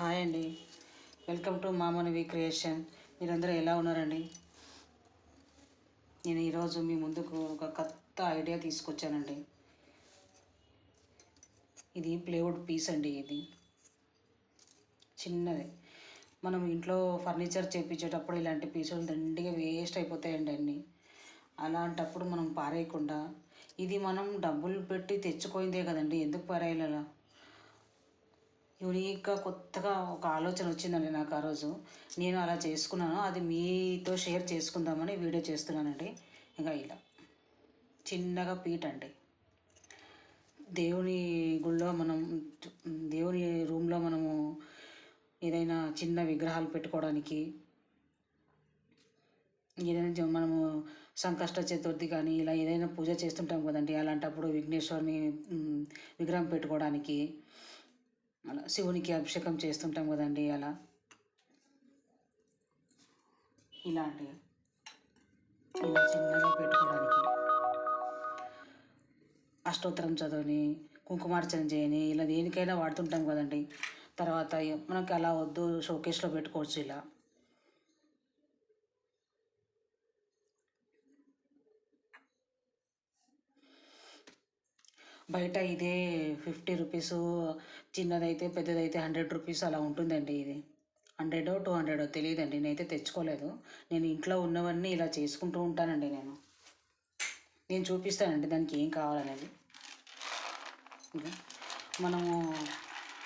Hi అండి. Welcome to Mamanavi creation. మీరందరూ ఎలా ఉన్నారండి? నేను ఈరోజు మీ ముందుకు ఒక కొత్త ఐడియా తీసుకొచ్చానండి. ఇది ప్లేవుడ్ పీస్ అండి ఇది. చిన్నది. మనం ఇంట్లో ఫర్నిచర్ చేపించేటప్పుడు ఇలాంటి పీసులు దండిగా వేస్ట్ అయిపోతాయండి అన్నీ. అలాంటప్పుడు మనం పారేయకుండా ఇది మనం డబ్బులు పెట్టి తెచ్చుకోయిందే కదండి ఎందుకు పారేయాలి అలా? యూనిక్గా కొత్తగా ఒక ఆలోచన వచ్చిందండి నాకు ఆ రోజు. నేను అలా చేసుకున్నాను. అది మీతో షేర్ చేసుకుందామని వీడియో చేస్తున్నానండి. ఇంకా ఇలా. చిన్నగా పీట అండి. దేవుని గుళ్ళో మనం దేవుని రూమ్లో మనము ఏదైనా చిన్న విగ్రహాలు పెట్టుకోవడానికి ఏదైనా మనము సంకష్ట చతుర్థి కానీ ఇలా ఏదైనా పూజ చేస్తుంటాం కదండి. అలాంటప్పుడు విఘ్నేశ్వరిని విగ్రహం పెట్టుకోవడానికి. అలా శివునికి అభిషేకం చేస్తుంటాం కదండి అలా. ఇలాంటి ఇలా చిన్నగా పెట్టుకోవడానికి అష్టోత్తరం చదవని కుంకుమార్చన చేయని ఇలా దేనికైనా వాడుతుంటాం కదండి. తర్వాత మనకి అలా వద్దు షోకేస్లో పెట్టుకోవచ్చు ఇలా. బయట ఇదే ఫిఫ్టీ రూపీస్ చిన్నదైతే పెద్దదైతే హండ్రెడ్ రూపీస్ అలా ఉంటుందండి ఇది. హండ్రెడో టూ హండ్రెడో తెలియదండి నేనైతే తెచ్చుకోలేదు. నేను ఇంట్లో ఉన్నవన్నీ ఇలా చేసుకుంటూ ఉంటానండి నేను. నేను చూపిస్తానండి దానికి ఏం కావాలనేది. మనము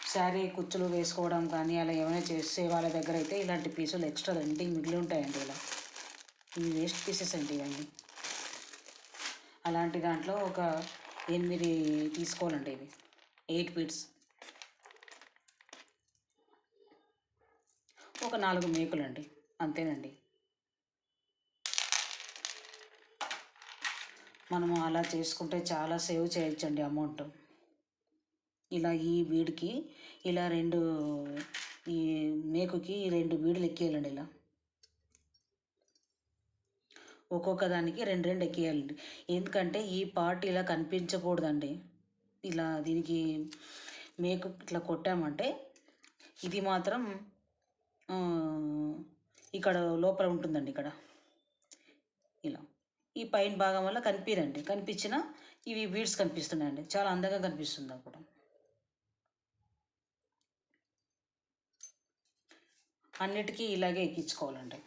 శారీ కుచ్చులు వేసుకోవడం కానీ అలా ఏమైనా చేసే వాళ్ళ దగ్గర అయితే ఇలాంటి పీసులు ఎక్స్ట్రా దండి మిగిలి ఉంటాయండి ఇలా. ఇవి వేస్ట్ పీసెస్ అండి ఇవన్నీ. అలాంటి దాంట్లో ఒక ఎనిమిది తీసుకోవాలండి ఇవి. ఎయిట్ ఫీట్స్ ఒక నాలుగు మేకులండి. అంతేనండి. మనము అలా చేసుకుంటే చాలా సేవ్ చేయొచ్చండి అమౌంట్. ఇలా ఈ వీడికి ఇలా రెండు ఈ మేకుకి ఈ రెండు వీడులు ఎక్కేయాలండి ఇలా. ఒక్కొక్క దానికి రెండు రెండు ఎక్కేయాలండి. ఎందుకంటే ఈ పార్ట్ ఇలా కనిపించకూడదండి. ఇలా దీనికి మేకు ఇట్లా కొట్టామంటే ఇది మాత్రం ఇక్కడ లోపల ఉంటుందండి ఇక్కడ. ఇలా. ఈ పైన భాగం వల్ల కనిపించదండి కనిపించిన ఇవి బీడ్స్ కనిపిస్తున్నాయండి. చాలా అందంగా కనిపిస్తుంది అప్పుడు. అన్నిటికీ ఇలాగే ఎక్కించుకోవాలండి.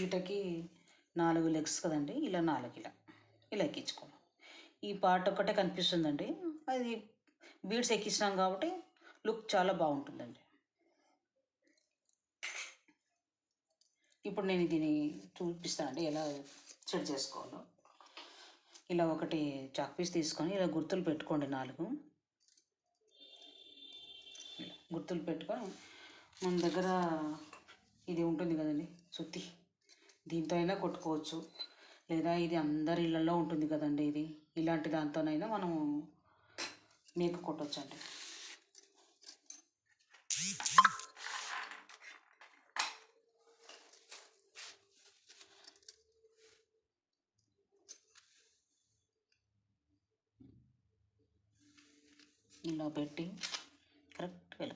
ఈటకి నాలుగు లెగ్స్ కదండి ఇలా నాలుగు ఇలా ఇలా ఎక్కించుకోవాలి. ఈ పార్ట్ ఒక్కటే కనిపిస్తుందండి. అది బీడ్స్ ఎక్కించినాం కాబట్టి లుక్ చాలా బాగుంటుందండి. ఇప్పుడు నేను దీన్ని చూపిస్తానండి ఎలా సెట్ చేసుకోవాలో. ఇలా ఒకటి చాక్ పీస్ తీసుకొని ఇలా గుర్తులు పెట్టుకోండి నాలుగు. గుర్తులు పెట్టుకొని మన దగ్గర ఇది ఉంటుంది కదండి సుత్తి. దీంతో అయినా కొట్టుకోవచ్చు. లేదా ఇది అందరి ఇళ్ళల్లో ఉంటుంది కదండి ఇది. ఇలాంటి దాంతోనైనా మనము మేక కొట్టవచ్చు అండి ఇలా పెట్టి కరెక్ట్గా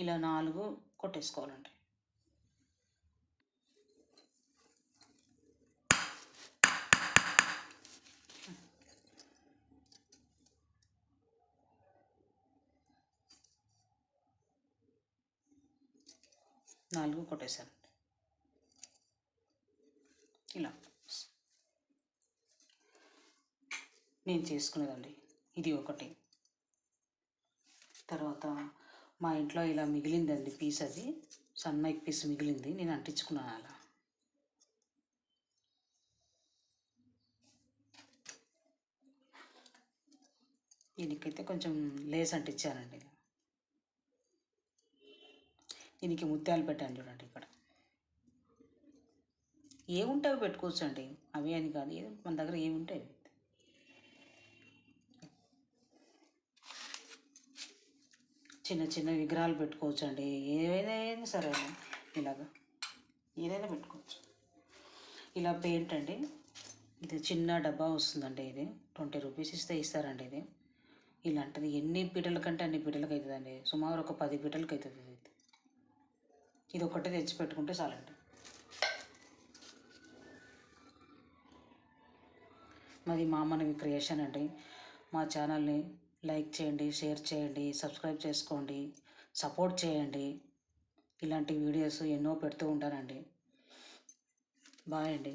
ఇలా నాలుగు కొట్టేసుకోవాలండి. నాలుగు కొట్టేశాను ఇలా. నేను చేసుకునేదండి ఇది ఒకటి. తర్వాత మా ఇంట్లో ఇలా మిగిలిందండి పీస్ అది. సన్మైక్ పీస్ మిగిలింది. నేను అంటించుకున్నాను అలా. దీనికైతే కొంచెం లేస్ అంటించానండి. దీనికి ముత్యాలు పెట్టాను చూడండి ఇక్కడ. ఏముంటే అవి పెట్టుకోవచ్చు అండి అవి అని కాదు. మన దగ్గర ఏముంటాయి? చిన్న చిన్న విగ్రహాలు పెట్టుకోవచ్చు అండి ఏదైనా సరే ఇలాగా ఏదైనా పెట్టుకోవచ్చు. ఇలా పెయింట్ అండి. ఇది చిన్న డబ్బా వస్తుందండి ఇది. ట్వంటీ రూపీస్ ఇస్తే ఇస్తారండి ఇది. ఇలాంటిది ఎన్ని పీటల కంటే అన్ని పీటలకు అవుతుందండి. సుమారు ఒక పది పీటలకు అవుతుంది ఇది. ఇది ఒకటే తెచ్చి పెట్టుకుంటే చాలండి. మాది మామనవి క్రియేషన్ అండి. మా ఛానల్ని లైక్ చేయండి షేర్ చేయండి సబ్స్క్రైబ్ చేసుకోండి సపోర్ట్ చేయండి. ఇలాంటి వీడియోస్ ఎన్నో పెడుతూ ఉంటానండి. బాయ్ అండి.